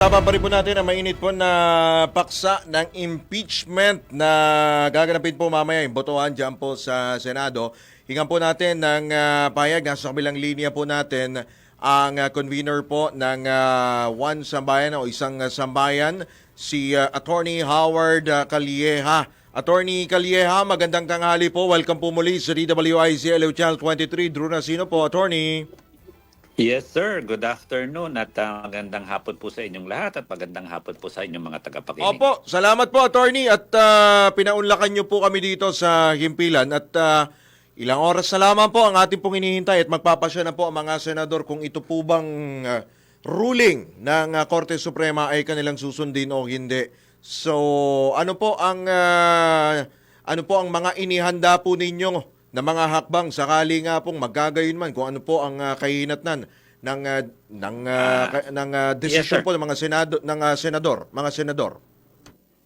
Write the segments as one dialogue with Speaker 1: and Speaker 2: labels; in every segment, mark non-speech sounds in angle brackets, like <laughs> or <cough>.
Speaker 1: Tama pa rin po natin ang mainit po na paksa ng impeachment na gaganapin po mamaya yung botohan dyan po sa Senado. Hingan po natin ng ah, payag, nasa kabilang linya po natin ang ah, convener po ng ah, One Sambayan o isang ah, sambayan, si ah, Attorney Howard ah, Calieja. Attorney Calieja, magandang tanghali po. Welcome po muli sa DWIZ LO Channel 23. Drew Nasino po, Attorney.
Speaker 2: Yes, sir. Good afternoon at uh, magandang hapon po sa inyong lahat at magandang hapon po sa inyong mga tagapakinig.
Speaker 1: Opo, salamat po attorney at ah, pinaunlakan niyo po kami dito sa Himpilan at ah, ilang oras na lamang po ang ating pong hinihintay at magpapasya na po ang mga senador kung ito po bang ah, ruling ng ah, Korte Suprema ay kanilang susundin o hindi. So, ano po ang ah, ano po ang mga inihanda po ninyo na mga hakbang sakali nga pong magkagayon man kung ano po ang uh, kahinatnan ng ah, ng ah, ka- ng ah, desisyon
Speaker 2: sir.
Speaker 1: po ng mga senado ng ah, senador, mga senador.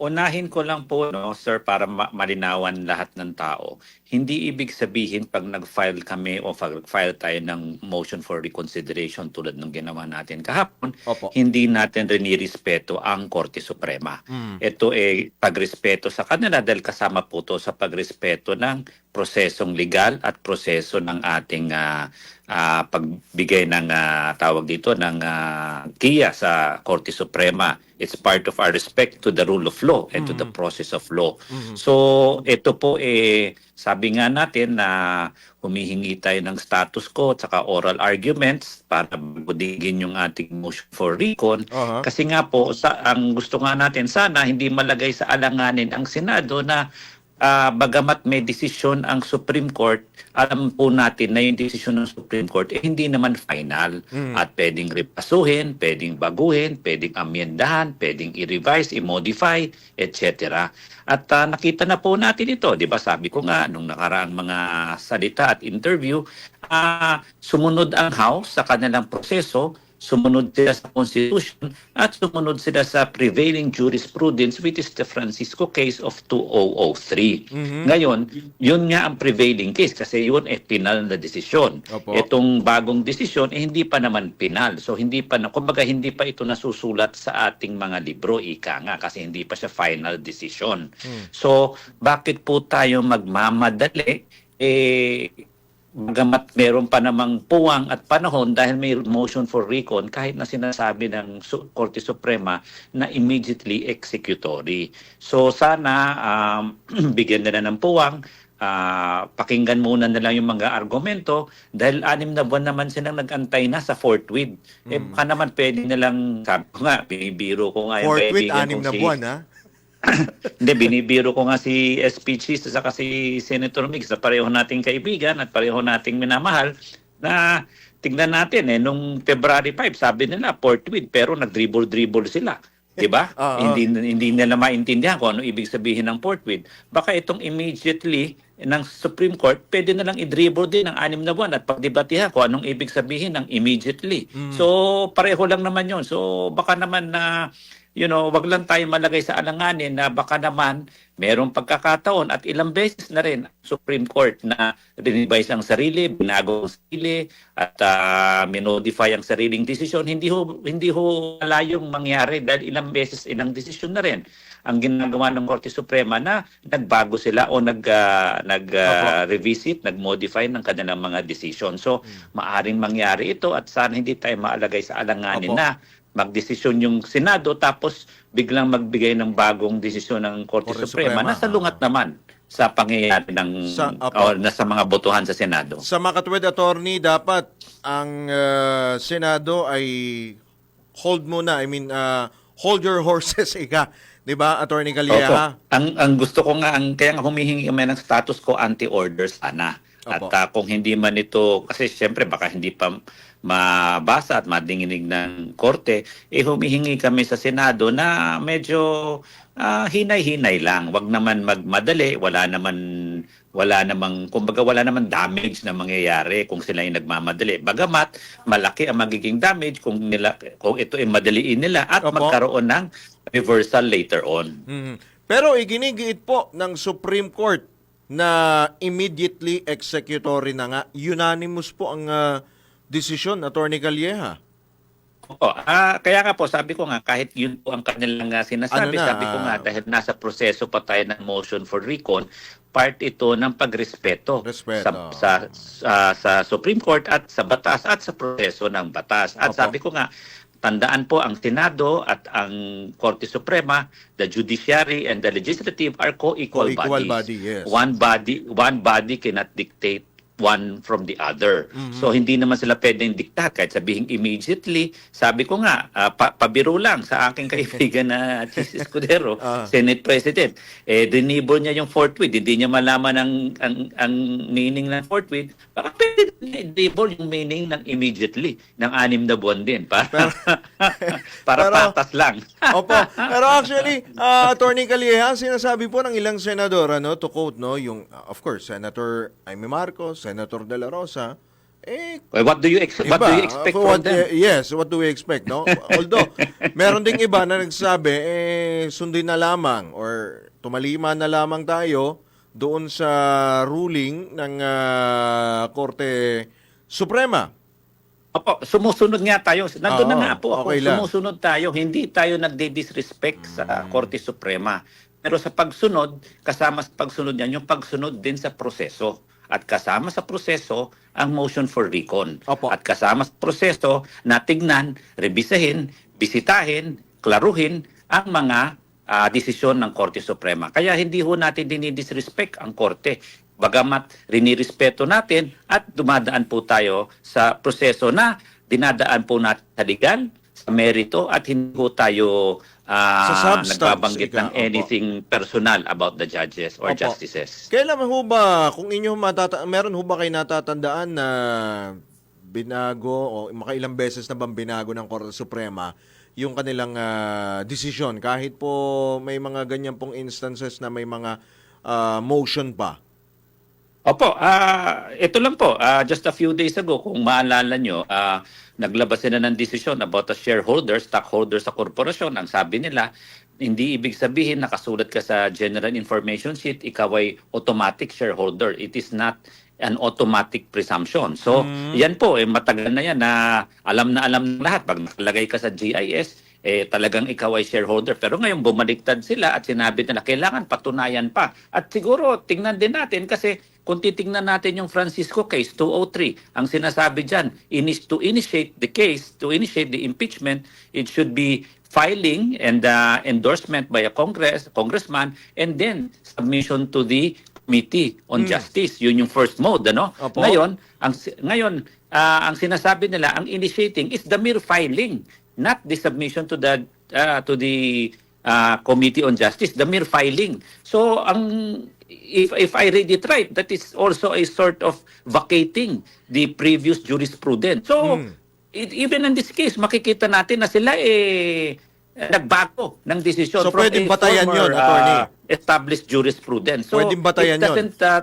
Speaker 2: Unahin ko lang po, no, sir, para ma- malinawan lahat ng tao. Hindi ibig sabihin pag nag-file kami o file tayo ng motion for reconsideration tulad ng ginawa natin kahapon,
Speaker 1: Opo.
Speaker 2: hindi natin rinirespeto ang Korte Suprema.
Speaker 1: Mm.
Speaker 2: Ito ay pagrespeto sa kanila dahil kasama po to sa pagrespeto ng prosesong legal at proseso ng ating ah, ah, pagbigay ng ah, tawag dito ng ah, kiya sa Korte Suprema. It's part of our respect to the rule of law and to the process of law. So ito po eh sabi nga natin na humihingi tayo ng status quo at saka oral arguments para budigin yung ating motion for recon.
Speaker 1: Aha.
Speaker 2: Kasi nga po, sa, ang gusto nga natin sana hindi malagay sa alanganin ang Senado na ah, bagamat may desisyon ang Supreme Court, alam po natin na yung desisyon ng Supreme Court eh, hindi naman final. At pwedeng repasuhin, pwedeng baguhin, pwedeng amyendahan, pwedeng i-revise, i-modify, etc. At ah, nakita na po natin ito, 'di ba? Sabi ko nga nung nakaraang mga salita at interview, ah, sumunod ang House sa kanilang proseso sumunod sila sa Constitution at sumunod sila sa prevailing jurisprudence which is the Francisco case of 2003. Ngayon, yun nga ang prevailing case kasi yun ay penal na desisyon.
Speaker 1: Opo.
Speaker 2: Itong bagong desisyon eh, hindi pa naman penal. So hindi pa na kumbaga hindi pa ito nasusulat sa ating mga libro ika nga kasi hindi pa siya final decision. So bakit po tayo magmamadali eh Bagamat meron pa namang puwang at panahon dahil may motion for recon kahit na sinasabi ng Korte Suprema na immediately executory. So sana um, <clears throat> bigyan nila ng puwang, ah, pakinggan muna nila yung mga argumento dahil anim na buwan naman silang nag-antay na sa forthwith. Eh baka naman pwede nilang, sabi ko nga, binibiro ko nga yung
Speaker 1: Forthwith,
Speaker 2: kaibigan
Speaker 1: anim na
Speaker 2: si-
Speaker 1: buwan, ha? <coughs>
Speaker 2: hindi, binibiro ko nga si SP Cheese at saka si Senator Mix na pareho nating kaibigan at pareho nating minamahal na tignan natin eh, nung February 5, sabi nila forthwith pero nag-dribble-dribble sila. 'Di ba? <laughs>
Speaker 1: Oo.
Speaker 2: hindi hindi nila maintindihan kung ano ibig sabihin ng forthwith. Baka itong immediately ng Supreme Court, pwede na lang i-dribble din ng anim na buwan at pagdebatihan kung anong ibig sabihin ng immediately. So, pareho lang naman yun. So, baka naman na you know, wag lang tayo malagay sa alanganin na baka naman merong pagkakataon at ilang beses na rin Supreme Court na revise ang sarili, binago ang sarili at uh, minodify ang sariling desisyon. Hindi ho, hindi ho malayong mangyari dahil ilang beses ilang desisyon na rin ang ginagawa ng Korte Suprema na nagbago sila o nag ah, nag ah, revisit, nag-modify ng kanilang mga decision. So, maaring mangyari ito at sana hindi tayo maalagay sa alanganin
Speaker 1: Opo.
Speaker 2: na magdesisyon yung Senado tapos biglang magbigay ng bagong desisyon ng Korte
Speaker 1: Korte
Speaker 2: Suprema,
Speaker 1: Suprema.
Speaker 2: nasa lungat naman sa pangyayari ng
Speaker 1: Sa- opo.
Speaker 2: o nasa mga botohan sa Senado.
Speaker 1: Sa makatwid attorney, dapat ang ah, Senado ay hold muna. I mean, ah, hold your horses, <laughs> ika. Di ba, Attorney?
Speaker 2: Opo. Ang ang gusto ko nga ang kaya nga humihingi kami ng status ko anti-order sana. At
Speaker 1: Opo.
Speaker 2: ah, kung hindi man ito kasi siyempre baka hindi pa mabasa at madinginig ng korte, eh humihingi kami sa Senado na medyo ah, hinay-hinay lang. Wag naman magmadali, wala naman wala namang kumbaga wala naman damage na mangyayari kung sila ay nagmamadali. Bagamat malaki ang magiging damage kung nila kung ito ay madaliin nila at
Speaker 1: Opo.
Speaker 2: magkaroon ng reversal later on.
Speaker 1: Mhm. Pero iginigiit po ng Supreme Court na immediately executory na nga. Unanimous po ang ah, desisyon, Attorney Calieja.
Speaker 2: Opo, ah, kaya nga po, sabi ko nga, kahit yun po ang kanilang sinasabi,
Speaker 1: Ano na,
Speaker 2: sabi ko nga,
Speaker 1: ah,
Speaker 2: dahil nasa proseso pa tayo ng motion for recall, part ito ng pagrespeto
Speaker 1: Respeto.
Speaker 2: sa, sa, sa, sa Supreme Court at sa batas at sa proseso ng batas. At
Speaker 1: Opo.
Speaker 2: sabi ko nga, tandaan po ang Senado at ang Korte Suprema, the judiciary and the legislative are co-equal
Speaker 1: Co-equal
Speaker 2: bodies.
Speaker 1: body, yes.
Speaker 2: One body, one body cannot dictate one from the other.
Speaker 1: Mhm.
Speaker 2: So hindi naman sila pwedeng diktat kahit sabihin immediately. Sabi ko nga, ah, pa- pabiro lang sa aking <laughs> kaibigan na Chis Escudero, <laughs>
Speaker 1: Ah.
Speaker 2: Senate President. Eh dinibol niya yung forthwith, hindi niya malaman ang ang, ang meaning ng forthwith. Baka pwede niya i-dibol yung meaning ng immediately ng anim na buwan din para <laughs> para
Speaker 1: pero-
Speaker 2: patas lang.
Speaker 1: Opo. Pero actually, uh, Attorney Calieja, sinasabi po ng ilang senador, ano, to quote, no, yung, uh, of course, Senator Amy Marcos, Senator De La Rosa, eh,
Speaker 2: Well, what do you ex- what do you expect
Speaker 1: uh,
Speaker 2: from
Speaker 1: what,
Speaker 2: them?
Speaker 1: eh, yes, what do we expect, no? Although, <laughs> meron ding iba na nagsabi, eh, sundin na lamang or tumalima na lamang tayo doon sa ruling ng ah, Korte Suprema.
Speaker 2: Opo, sumusunod nga tayo. Nandun na
Speaker 1: Oo,
Speaker 2: nga po ako.
Speaker 1: okay lang.
Speaker 2: sumusunod tayo. Hindi tayo nagdi-disrespect sa
Speaker 1: Mm.
Speaker 2: Korte Suprema. Pero sa pagsunod, kasama sa pagsunod niyan, yung pagsunod din sa proseso. At kasama sa proseso, ang motion for recon.
Speaker 1: Opo.
Speaker 2: At kasama sa proseso, natignan, rebisahin, bisitahin, klaruhin ang mga ah, desisyon ng Korte Suprema. Kaya hindi ho natin dinidisrespect ang Korte. Bagamat rinirespeto natin at dumadaan po tayo sa proseso na dinadaan po natin sa legal, sa merito at hindi po tayo ah,
Speaker 1: Sa substance,
Speaker 2: nagbabanggit
Speaker 1: ika,
Speaker 2: ng
Speaker 1: opo.
Speaker 2: anything personal about the judges or
Speaker 1: Opo.
Speaker 2: justices.
Speaker 1: Kailan ho ba, kung inyo matata meron ho ba kayo natatandaan na binago o makailang beses na bang binago ng Korte Suprema yung kanilang ah, desisyon kahit po may mga ganyan pong instances na may mga ah, motion pa.
Speaker 2: Opo, ah ito lang po, ah, just a few days ago, kung maalala nyo, ah, naglabas sila ng desisyon about a shareholder, stockholder sa korporasyon. Ang sabi nila, hindi ibig sabihin nakasulat ka sa General Information Sheet, ikaw ay automatic shareholder. It is not an automatic presumption. So, yan po, eh, matagal na yan na alam na alam ng lahat. Pag nakalagay ka sa GIS, eh talagang ikaw ay shareholder. Pero ngayon bumaliktad sila at sinabi nila kailangan patunayan pa. At siguro tingnan din natin kasi kung titingnan natin yung Francisco case 203, ang sinasabi diyan, inis to initiate the case, to initiate the impeachment, it should be filing and uh, endorsement by a congress congressman and then submission to the committee on justice yun yung first mode ano
Speaker 1: Opo.
Speaker 2: ngayon ang ngayon ah, ang sinasabi nila ang initiating is the mere filing not the submission to the ah, to the ah, committee on justice the mere filing so ang if if i read it right that is also a sort of vacating the previous jurisprudence so
Speaker 1: Hmm.
Speaker 2: it- even in this case makikita natin na sila eh nagbago ng desisyon
Speaker 1: So, pwedeng batayan
Speaker 2: former,
Speaker 1: yun, attorney.
Speaker 2: ah, established jurisprudence. So
Speaker 1: Pwedeng batayan
Speaker 2: it
Speaker 1: yun.
Speaker 2: doesn't uh,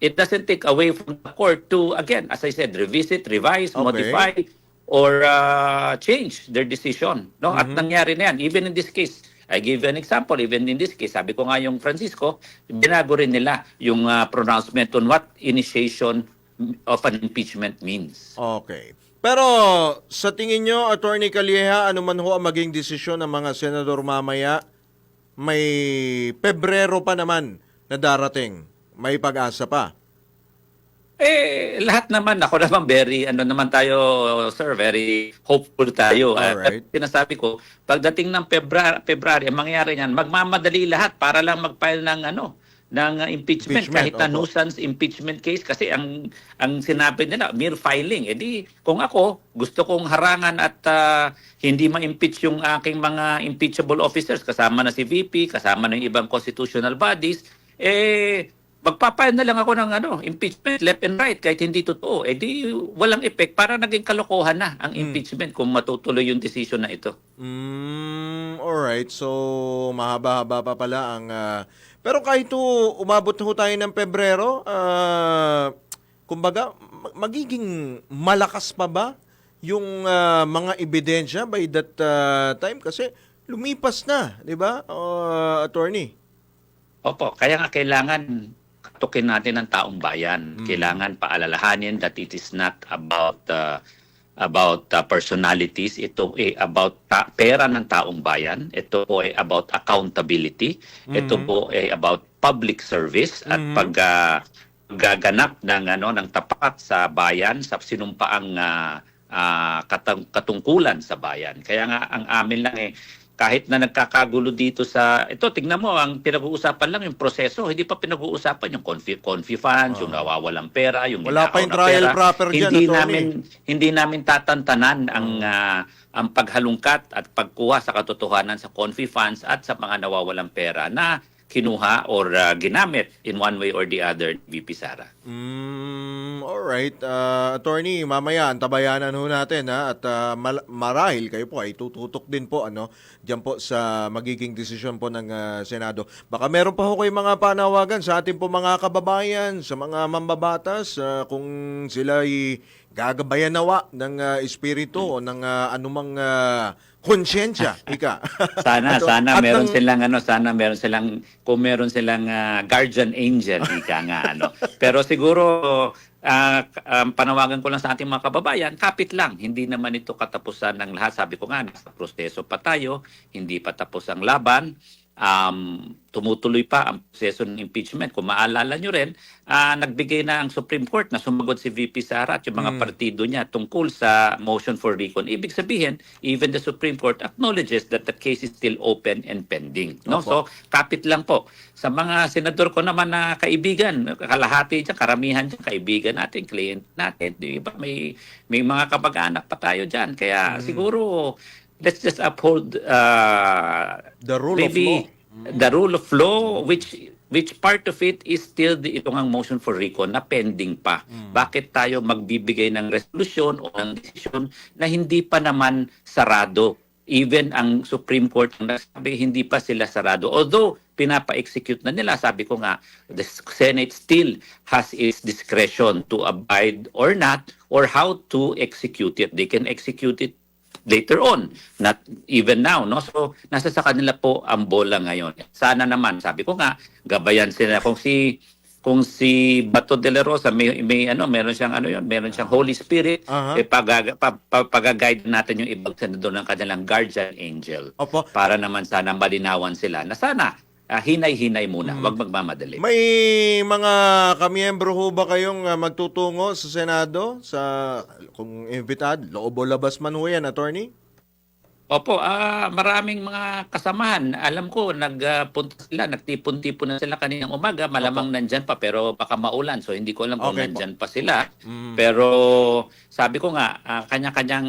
Speaker 2: it doesn't take away from the court to again, as I said, revisit, revise,
Speaker 1: Okay.
Speaker 2: modify or uh, change their decision. No? At
Speaker 1: Mm-hmm.
Speaker 2: nangyari na yan. Even in this case, I give an example. Even in this case, sabi ko nga yung Francisco, binago rin nila yung uh, pronouncement on what initiation of an impeachment means.
Speaker 1: Okay. Pero sa tingin nyo, Attorney Calieja, ano man ho ang maging desisyon ng mga senador mamaya, may Pebrero pa naman na darating. May pag-asa pa.
Speaker 2: Eh, lahat naman, ako naman very, ano naman tayo, sir, very hopeful tayo.
Speaker 1: Alright.
Speaker 2: at sinasabi ko, pagdating ng February, February, ang mangyari niyan, magmamadali lahat para lang mag-file ng ano, ng uh, impeachment,
Speaker 1: Impeachment,
Speaker 2: kahit na
Speaker 1: opo.
Speaker 2: nuisance impeachment case kasi ang ang sinabi nila mere filing edi kung ako gusto kong harangan at ah, hindi ma-impeach yung aking mga impeachable officers kasama na si VP kasama ng ibang constitutional bodies eh magpapile na lang ako ng ano, impeachment left and right kahit hindi totoo. Eh di walang effect para naging kalokohan na ang impeachment kung matutuloy yung decision na ito.
Speaker 1: Mm, alright. So, mahaba-haba pa pala ang... ah, pero kahit ho, umabot ho tayo ng Pebrero, ah, kumbaga, ma- magiging malakas pa ba yung ah, mga ebidensya by that ah, time? Kasi lumipas na, di ba, ah, attorney?
Speaker 2: Opo, kaya nga kailangan katukin natin ang taong bayan. Kailangan paalalahanin that it is not about uh, about uh, personalities, ito ay about ta- pera ng taong bayan, ito po ay about accountability, ito po ay about public service at pag uh, gaganap ng ano ng tapat sa bayan sa sinumpaang uh, uh, katang- katungkulan sa bayan. Kaya nga ang amin lang eh kahit na nagkakagulo dito sa ito tingnan mo ang pinag-uusapan lang yung proseso hindi pa pinag-uusapan yung confi, confi funds yung nawawalang pera yung
Speaker 1: Ah. Wala pa yung trial
Speaker 2: pera.
Speaker 1: proper dyan,
Speaker 2: hindi
Speaker 1: attorney.
Speaker 2: namin hindi namin tatantanan ang ah, ang paghalungkat at pagkuha sa katotohanan sa confi funds at sa mga nawawalang pera na kinuha or ah, ginamit in one way or the other VP Sara.
Speaker 1: Mm, alright. Uh, attorney, mamaya antabayanan ho natin ha at uh, marahil kayo po ay tututok din po ano diyan po sa magiging desisyon po ng uh, Senado. Baka meron pa ho kayo mga panawagan sa ating po mga kababayan, sa mga mambabatas uh, kung sila ay gagabayan nawa ng uh, espiritu o ng uh, anumang uh, konsyensya, <laughs> ika.
Speaker 2: Sana
Speaker 1: At-
Speaker 2: sana meron
Speaker 1: ng-
Speaker 2: silang ano, sana meron silang kung meron silang ah, guardian angel ika nga ano. Pero siguro ah, um, panawagan ko lang sa ating mga kababayan, kapit lang. Hindi naman ito katapusan ng lahat. Sabi ko nga, nasa proseso pa tayo, hindi pa tapos ang laban. Um, tumutuloy pa ang proseso ng impeachment. Kung maalala nyo rin, ah, nagbigay na ang Supreme Court na sumagot si VP Sara at yung mga partido niya tungkol sa motion for recon. Ibig sabihin, even the Supreme Court acknowledges that the case is still open and pending. No?
Speaker 1: Opo.
Speaker 2: So, kapit lang po. Sa mga senador ko naman na kaibigan, kalahati dyan, karamihan dyan, kaibigan natin, client natin, di ba? May, may mga kapag-anak pa tayo dyan. Kaya siguro, let's just uphold uh,
Speaker 1: The rule of
Speaker 2: maybe
Speaker 1: law.
Speaker 2: the rule of law which which part of it is still the itong ang motion for recon na pending pa. Bakit tayo magbibigay ng resolution o ng desisyon na hindi pa naman sarado? Even ang Supreme Court ang nagsabi hindi pa sila sarado. Although pinapa-execute na nila, sabi ko nga, the Senate still has its discretion to abide or not or how to execute it. They can execute it later on, not even now, no? So, nasa sa kanila po ang bola ngayon. Sana naman, sabi ko nga, gabayan sila kung si kung si Bato de la Rosa may, may ano meron siyang ano yon meron siyang Holy Spirit
Speaker 1: Aha.
Speaker 2: eh pag pa, pa, pag-guide natin yung ibang senador ng kanilang guardian angel
Speaker 1: Opo.
Speaker 2: para naman sana malinawan sila na sana ah, hinay-hinay muna. Wag magmamadali.
Speaker 1: May mga kamiyembro ho ba kayong uh, magtutungo sa Senado? Sa kung imbitad, loob o labas man ho yan, attorney?
Speaker 2: Opo, ah maraming mga kasamahan. Alam ko, nagpunta sila, nagtipon-tipon na sila kaninang umaga. Malamang nandyan pa, pero baka maulan. So, hindi ko alam kung
Speaker 1: Okay po.
Speaker 2: nandyan pa sila.
Speaker 1: Mm.
Speaker 2: Pero, sabi ko nga, ah, kanya-kanyang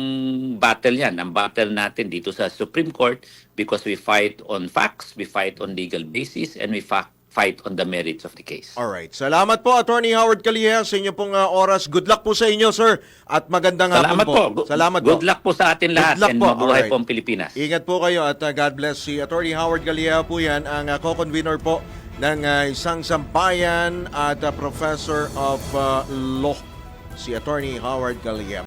Speaker 2: battle yan. Ang battle natin dito sa Supreme Court because we fight on facts, we fight on legal basis, and we fa- fight on the merits of the case.
Speaker 1: Alright. Salamat po, Attorney Howard Calieja, sa inyo pong uh, oras. Good luck po sa inyo, sir. At magandang
Speaker 2: Salamat
Speaker 1: hapon
Speaker 2: po.
Speaker 1: po. Salamat
Speaker 2: Good
Speaker 1: po.
Speaker 2: luck po sa atin lahat
Speaker 1: luck
Speaker 2: and
Speaker 1: po.
Speaker 2: mabuhay
Speaker 1: Alright.
Speaker 2: po ang Pilipinas.
Speaker 1: Ingat po kayo at uh, God bless si Attorney Howard Calieja po yan, ang uh, co-convener po ng uh, isang sambayan at uh, professor of uh, law, si Attorney Howard Calieja.